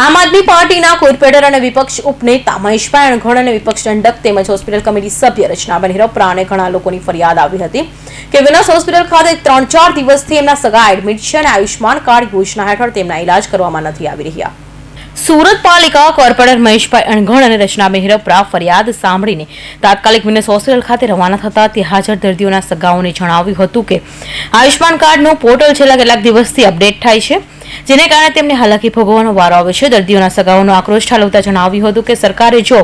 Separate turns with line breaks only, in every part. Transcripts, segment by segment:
આમ આદમી પાર્ટીના કોર્પોરેટર અને વિપક્ષ ઉપનેતા મહેશભાઈ અણઘડ અને વિપક્ષ દંડક તેમજ હોસ્પિટલ કમિટી સભ્ય રચનાબેન હિરપરા અને ઘણા લોકોની ફરિયાદ આવી હતી કે વિનસ હોસ્પિટલ ખાતે ત્રણ ચાર દિવસથી એમના સગા એડમિટ છે અને આયુષ્યમાન કાર્ડ યોજના હેઠળ તેમના ઇલાજ કરવામાં નથી આવી રહ્યા. સુરત પાલિકા કોર્પોરેટર મહેશભાઈ અણઘણ અને રચનાબેન હિરપરા ફરિયાદ સાંભળીને તાત્કાલિક વિનસ હોસ્પિટલ ખાતે રવાના થતા તે હાજર દર્દીઓના સગાઓને જણાવ્યું હતું કે આયુષ્યમાન કાર્ડનું પોર્ટલ છેલ્લા કેટલાક દિવસથી અપડેટ થાય છે. જેને કારણે તેમને હાલાકી ભોગવવાનો વારો આવે છે. દર્દીઓના સગાઓનો આક્રોશ ઠાલવતા જણાવ્યું હતું કે સરકારે જો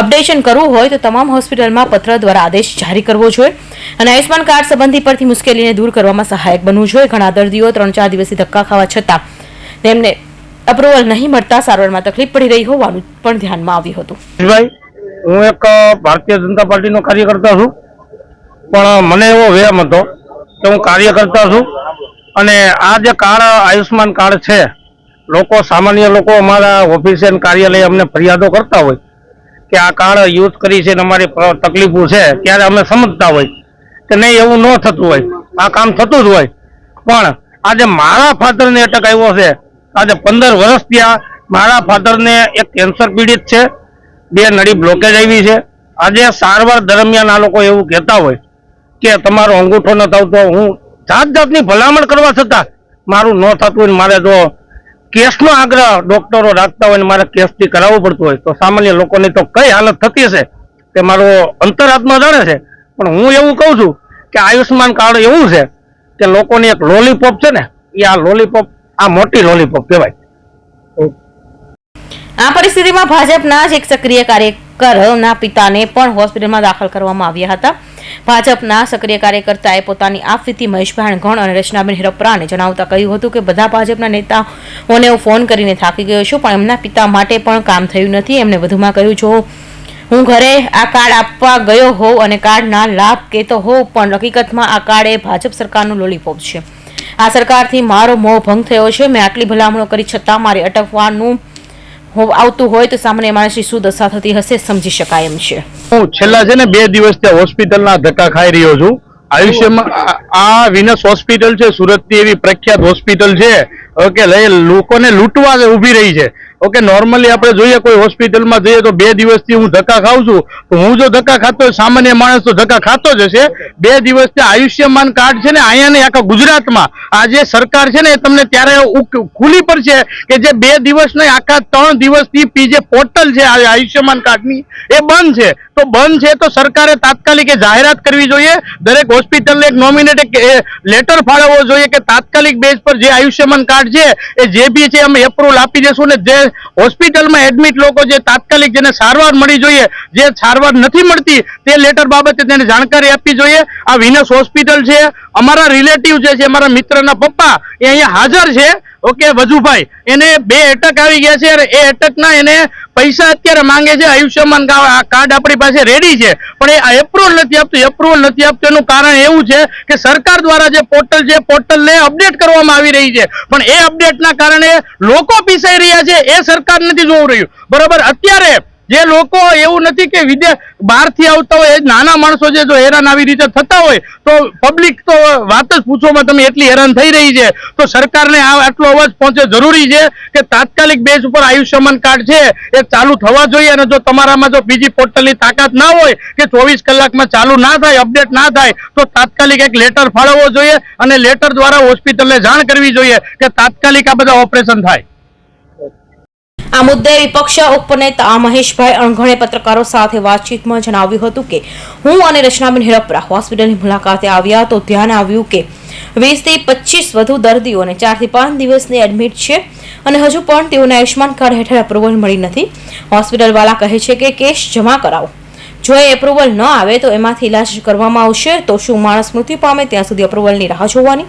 અપડેશન કરવું હોય તો તમામ હોસ્પિટલમાં પત્ર દ્વારા આદેશ જારી કરવો જોઈએ અને આયુષ્માન કાર્ડ સંબંધી પરથી મુશ્કેલીને દૂર કરવામાં સહાયક બનવું જોઈએ. ઘણા દર્દીઓ ત્રણ ચાર દિવસથી ધક્કા ખાવા છતાં તેમને અપ્રુવલ નહીં મળતા સારવારમાં તકલીફ પડી રહી હોવાનું પણ ધ્યાનમાં આવ્યું હતું.
હું એક ભારતીય જનતા પાર્ટીનો કાર્યકર્તા છું, પણ મને એવો વહેમ હતો કે હું કાર્યકર્તા છું અને આ જે કાર્ડ, આયુષ્યમાન કાર્ડ છે, લોકો, સામાન્ય લોકો અમારા ઓફિસે કાર્યાલય અમને ફરિયાદો કરતા હોય કે આ કાર્ડ યુઝ કરી છે અમારી તકલીફો છે, ત્યારે અમે સમજતા હોય કે નહીં, એવું ન થતું હોય. આ કામ થતું જ હોય. પણ આજે મારા ફાધરને અટક આવ્યો છે. આજે પંદર વર્ષ ત્યાં મારા ફાધરને એક કેન્સર પીડિત છે, બે નળી બ્લોકેજ આવી છે. આજે સારવાર દરમિયાન આ લોકો એવું કહેતા હોય કે તમારો અંગૂઠો ન થતો હું જાત જાતની ભલામણ કરવા છતાં મારું ન થતું હોય મારે જો કેસનો આગ્રહ ડોક્ટરો રાખતા હોય ને મારે કેસથી કરાવવું પડતું હોય, તો સામાન્ય લોકોની તો કઈ હાલત થતી હશે તે મારો અંતરાત્મા જાણે છે. પણ હું એવું કહું છું કે આયુષ્યમાન કાર્ડ એવું છે કે લોકોની એક લોલીપોપ છે ને એ આ લોલીપોપ, આ મોટી લોલીપોપ કહેવાય.
આ પરિસ્થિતિમાં ભાજપના જ એક સક્રિય કાર્યકરના પિતાને પણ હોસ્પિટલમાં દાખલ કરવામાં આવ્યા હતા. ભાજપના સક્રિય કાર્યકર્તાએ પોતાની આપવીતી મહેશભાઈ ગણ અને રચનાબેન હિરપરાને જણાવતા કહ્યું હતું કે બધા ભાજપના નેતાઓને હું ફોન કરીને થાકી ગયો છું, પણ એમના પિતા માટે પણ કામ થયું નથી. એમણે વધુમાં કહ્યું, જો હું ઘરે આ કાર્ડ આપવા ગયો હોઉં અને કાર્ડના લાભ કહેતો હોઉં, પણ હકીકતમાં આ કાર્ડ એ ભાજપ સરકારનું લોલીપોપ છે. આ સરકારથી મારો મોહ ભંગ થયો છે. મેં આટલી ભલામણો કરી છતાં મારે અટકવાનું આવતું હોય તો સામાન્ય માણસની શું દશા થતી હશે સમજી શકાય એમ છે.
હું છેલ્લા છે ને બે દિવસથી હોસ્પિટલના ધક્કા ખાઈ રહ્યો છું. આયુષ્યમાં આ- વિનસ હોસ્પિટલ છે, સુરતની એવી પ્રખ્યાત હોસ્પિટલ છે ઓકે લોકોને લૂંટવા ઊભી રહી છે. ઓકે નોર્મલી આપણે જોઈએ કોઈ હોસ્પિટલમાં જઈએ તો બે દિવસથી હું ધક્કા ખાઉં છું. તો હું જો ધક્કા ખાતો સામાન્ય માણસ તો ધક્કા ખાતો જ હશે. બે દિવસથી આયુષ્યમાન કાર્ડ છે ને, અહીંયા ને આખા ગુજરાતમાં. આ જે સરકાર છે ને, એ તમને ત્યારે ઉક- પર છે કે જે બે દિવસ નહીં, આખા ત્રણ દિવસથી પી જે પોર્ટલ છે આયુષ્યમાન કાર્ડની, એ બંધ છે. તો બંધ છે તો સરકારે તાત્કાલિક જાહેરાત કરવી જોઈએ. દરેક હોસ્પિટલને એક નોમિનેટ લેટર ફાળવવો જોઈએ કે તાત્કાલિક બેઝ પર જે આયુષ્યમાન કાર્ડ છે, એ જે બી છે, અમે એપ્રુવલ આપી દેશું ને, જે હોસ્પિટલમાં એડમિટ લોકો જે તાત્કાલિક જેને સારવાર મળી જોઈએ, જે સારવાર નથી મળતી, તે લેટર બાબતે તેને જાણકારી આપવી જોઈએ. આ વિનસ હોસ્પિટલ છે, અમારા રિલેટિવ જે છે, અમારા મિત્રના પપ્પા, એ અહીંયા હાજર છે. ઓકે વજુભાઈ, એને બે એટક આવી ગયા છે એ એટકના એને પૈસા અત્યારે માંગે છે, આયુષ્યમાન કાર્ડ આપણી પાસે રેડી છે. પણ એ એપ્રુવલ નથી આપતું. એપ્રુવલ નથી આપતું. એનું કારણ એવું છે કે સરકાર દ્વારા જે પોર્ટલ છે પોર્ટલને અપડેટ કરવામાં આવી રહી છે. પણ એ અપડેટના કારણે લોકો પીસાઈ રહ્યા છે. એ સરકાર નથી જોવું રહ્યું. બરોબર? અત્યારે જે લોકો એવું નથી કે વિદેશ બહારથી આવતા હોય, એ નાના માણસો છે જો હેરાન આવી રીતે થતા હોય, તો પબ્લિક તો વાત જ પૂછવામાં તમે એટલી હેરાન થઈ રહી છે. તો સરકારને આ આટલો અવાજ પહોંચે જરૂરી છે કે તાત્કાલિક બેઝ ઉપર આયુષ્યમાન કાર્ડ છે, એ ચાલુ થવા જોઈએ અને જો તમારામાં જો બીજી પોર્ટલની તાકાત ના હોય કે ચોવીસ કલાકમાં ચાલુ ના થાય, અપડેટ ના થાય, તો તાત્કાલિક એક લેટર ફાળવવો જોઈએ અને લેટર દ્વારા હોસ્પિટલને જાણ કરવી જોઈએ કે તાત્કાલિક આ બધા ઓપરેશન થાય.
આ મુદ્દે વિપક્ષ ઉપનેતા મહેશભાઈ અણઘણે પત્રકારો સાથે વાતચીતમાં જણાવ્યું હતું કે, હું અને રચનાબેન હિરપરા હોસ્પિટલની મુલાકાતે આવ્યા તો ધ્યાન આવ્યું કે, વીસથી પચીસ વધુ દર્દીઓને ચારથી પાંચ દિવસની એડમિટ છે અને હજુ પણ તેઓને આયુષ્માન કાર્ડ હેઠળ અપ્રુવલ મળી નથી. હોસ્પિટલવાળા કહે છે કે કેસ જમા કરાવો. જો એ એપ્રુવલ ન આવે તો એમાંથી ઇલાજ કરવામાં આવશે તો શું માણસ મૃત્યુ પામે ત્યાં સુધી અપ્રુવલની રાહ જોવાની?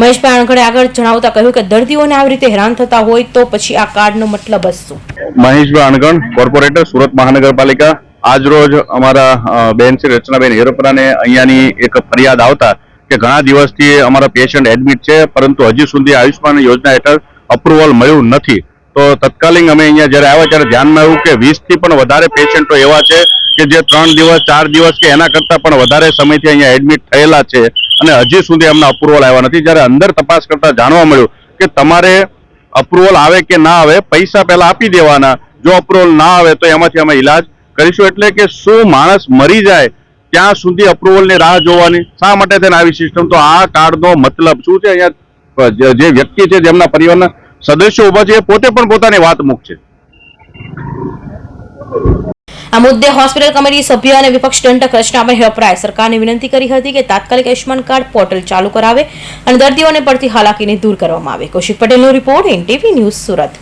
મહેશભાઈ અણઘડે આગળ જણાવતા કહ્યું કે દર્દીઓને આવી રીતે હેરાન થતા હોય તો પછી આ કાર્ડનો મતલબ જ શું
મહેશભાઈ અણગણ કોર્પોરેટર, સુરત મહાનગરપાલિકા. આજ રોજ અમારા બેન શ્રી રચનાબેન હેરોપરાને અહીંયાની એક ફરિયાદ આવતા કે ઘણા દિવસથી અમારા પેશન્ટ એડમિટ છે, પરંતુ હજી સુધી આયુષ્માન યોજના હેઠળ અપ્રુવલ મળ્યું નથી. તો તત્કાલીન અમે અહીંયા જ્યારે આવ્યા ત્યારે ધ્યાનમાં આવ્યું કે વીસથી પણ વધારે પેશન્ટો એવા છે કે જે ત્રણ દિવસ, ચાર દિવસ કે એના કરતાં પણ વધારે સમયથી અહીંયા એડમિટ થયેલા છે. અને હજી સુધી એમના અપ્રુવલ આવ્યા નથી. જ્યારે અંદર તપાસ કરતા જાણવા મળ્યું કે તમારે
અપ્રુવલ આવે કે ના આવે, પૈસા પહેલા આપી દેવાના. જો અપ્રુવલ ના આવે તો એમાંથી અમે ઈલાજ કરીશું. એટલે કે શું માણસ મરી જાય ત્યાં સુધી અપ્રુવલની રાહ જોવાની? શા માટે તેને આવી સિસ્ટમ તો આ કાર્ડનો મતલબ શું છે? અહીંયા જે વ્યક્તિ છે જેમના પરિવારના સદસ્યો ઊભા છે, એ પોતે પણ પોતાની વાત મૂકશે.
આ મુદ્દે હોસ્પિટલ કમિટી સભ્ય અને વિપક્ષ દંડક રચનાબેન હેપરાએ સરકારને વિનંતી કરી હતી કે તાત્કાલિક આયુષ્માન કાર્ડ પોર્ટલ ચાલુ કરાવે અને દર્દીઓને પડતી હાલાકીને દૂર કરવામાં આવે. કૌશિક પટેલનો રિપોર્ટ એનટીવી ન્યૂઝ સુરત.